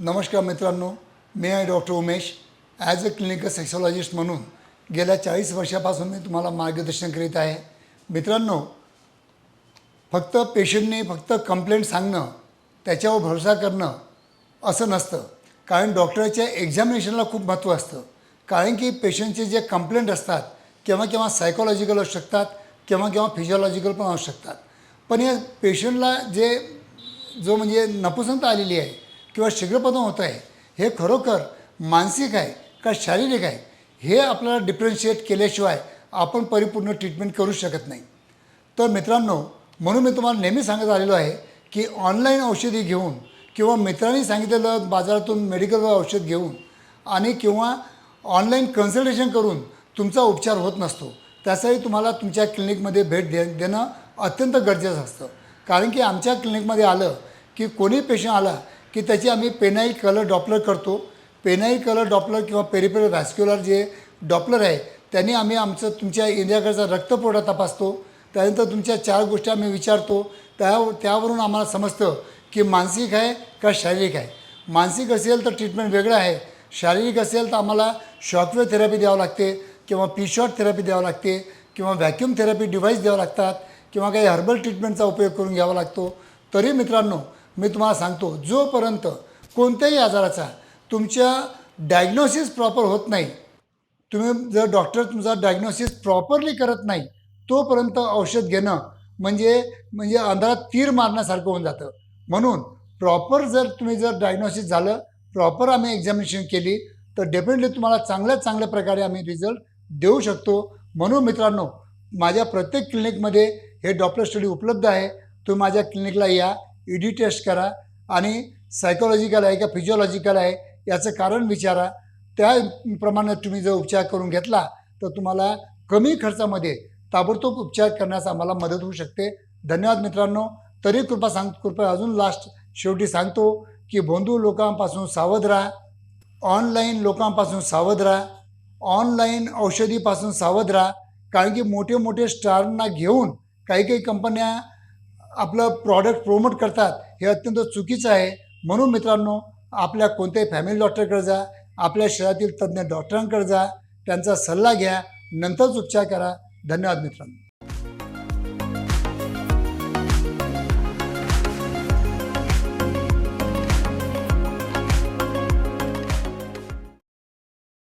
नमस्कार मित्रांनो मी आहे doctor Umesh. As a clinical sexologist म्हणून गेल्या चाळीस वर्षापासून मी तुम्हाला मार्गदर्शन करीत आहे. मित्रांनो फक्त पेशंटने फक्त कंप्लेंट सांगणं त्याच्यावर भरोसा करणं असं नसतं. कारण डॉक्टरच्या एक्झामिनेशनला खूप महत्त्व असतं. कारण की पेशंटचे जे कंप्लेंट असतात केव्हा केव्हा सायकोलॉजिकल असू शकतात केव्हा केव्हा फिजिओलॉजिकल पण असू शकतात. पण या पेशंटला जे जो म्हणजे नपुसंत आलेली आहे किंवा शीघ्रपण होत आहे हे खरोखर मानसिक आहे का शारीरिक आहे हे आपल्याला डिफरन्शिएट केल्याशिवाय आपण परिपूर्ण ट्रीटमेंट करू शकत नाही. तर मित्रांनो म्हणून मी तुम्हाला नेहमी सांगत आलेलो आहे की ऑनलाईन औषधी घेऊन किंवा मित्रांनी सांगितलेलं बाजारातून मेडिकलवर औषध घेऊन आणि किंवा ऑनलाईन कन्सल्टेशन करून तुमचा उपचार होत नसतो त्यासाठी तुम्हाला तुमच्या क्लिनिकमध्ये भेट दे देणं अत्यंत गरजेचं असतं. कारण की आमच्या क्लिनिकमध्ये आलं की कोणी पेशंट आला की त्याची आम्ही पेनाई कलर डॉपलर करतो. पेनाई कलर डॉपलर किंवा पेरिपेर व्हॅस्क्युलर जे डॉपलर आहे त्यांनी आम्ही आमचं तुमच्या इंडियाकडचा रक्तपुरवठा तपासतो. त्यानंतर तुमच्या चार गोष्टी आम्ही विचारतो. त्या त्यावरून आम्हाला समजतं की मानसिक आहे का शारीरिक आहे. मानसिक असेल तर ट्रीटमेंट वेगळं आहे. शारीरिक असेल तर आम्हाला शॉकवेव्ह थेरपी द्यावं लागते किंवा पीशॉट थेरपी द्यावं लागते किंवा व्हॅक्यूम थेरपी डिव्हाइस द्यावं लागतात किंवा काही हर्बल ट्रीटमेंटचा उपयोग करून घ्यावा लागतो. तरी मित्रांनो मी तुम्हाला सांगतो जोपर्यंत कोणत्याही आजाराचा तुमच्या डायग्नोसिस प्रॉपर होत नाही तुम्ही जर डॉक्टर तुमचा डायग्नोसिस प्रॉपरली करत नाही तोपर्यंत औषध घेणं म्हणजे म्हणजे अंधारात तीर मारण्यासारखं होऊन जातं. म्हणून प्रॉपर जर तुम्ही जर डायग्नोसिस झालं प्रॉपर आम्ही एक्झामिनेशन केली तर डेफिनेटली तुम्हाला चांगल्या चांगल्या प्रकारे आम्ही रिझल्ट देऊ शकतो. म्हणून मित्रांनो माझ्या प्रत्येक क्लिनिकमध्ये हे डॉक्टर स्टडी उपलब्ध आहे. तुम्ही माझ्या क्लिनिकला या. ईडी टेस्ट करा आणि सायकोलॉजिकल आहे का फिजिओलॉजिकल आहे याचं कारण विचारा. त्याप्रमाणे तुम्ही जर उपचार करून घेतला तर तुम्हाला कमी खर्चामध्ये ताबडतोब उपचार करण्यास आम्हाला मदत होऊ शकते. धन्यवाद मित्रांनो. तरी कृपा सांग कृपया अजून लास्ट शेवटी सांगतो की भोंदू लोकांपासून सावध राहा. ऑनलाईन लोकांपासून सावध राहा. ऑनलाईन औषधीपासून सावध राहा. कारण की मोठे मोठे स्टारना घेऊन काही काही कंपन्या आपलं प्रॉडक्ट प्रमोट करतात हे अत्यंत चुकीचं आहे. म्हणून मित्रांनो आपल्या कोणत्याही फॅमिली डॉक्टरकडे जा आपल्या शहरातील तज्ज्ञ डॉक्टरांकडे जा त्यांचा सल्ला घ्या नंतरच उपचार करा. धन्यवाद मित्रांनो.